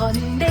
honey.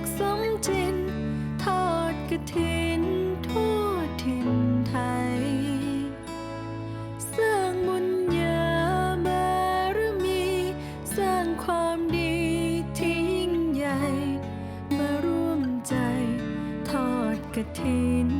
กสมจิน ทอดกระถินทั่วถิ่นไทย สร้างบุญญาบารมี สร้างความดีที่ยิ่งใหญ่ มาร่วมใจ ทอดกระถิน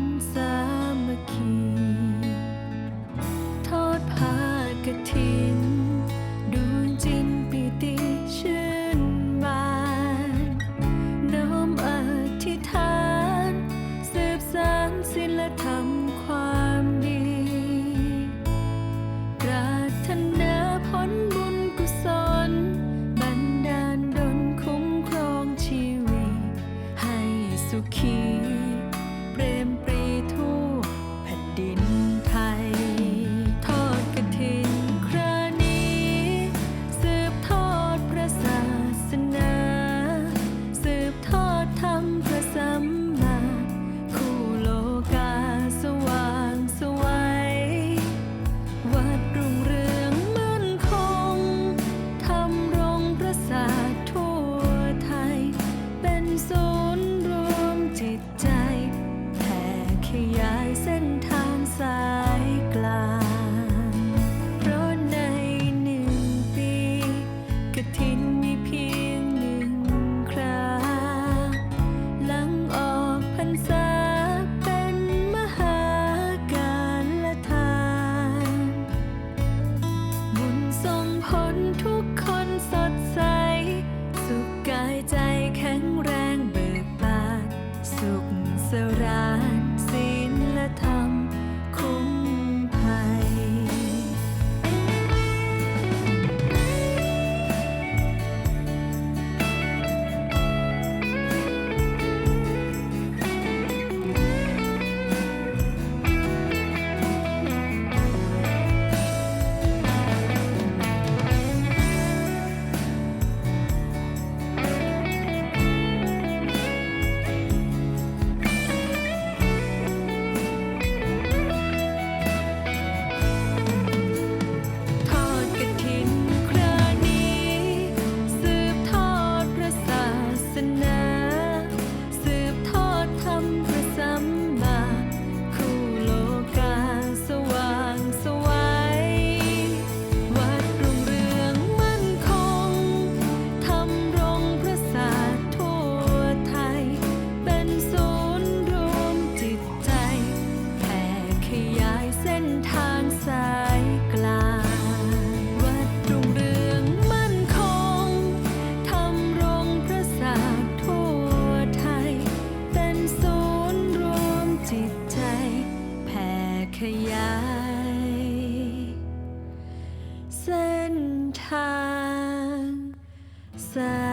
สา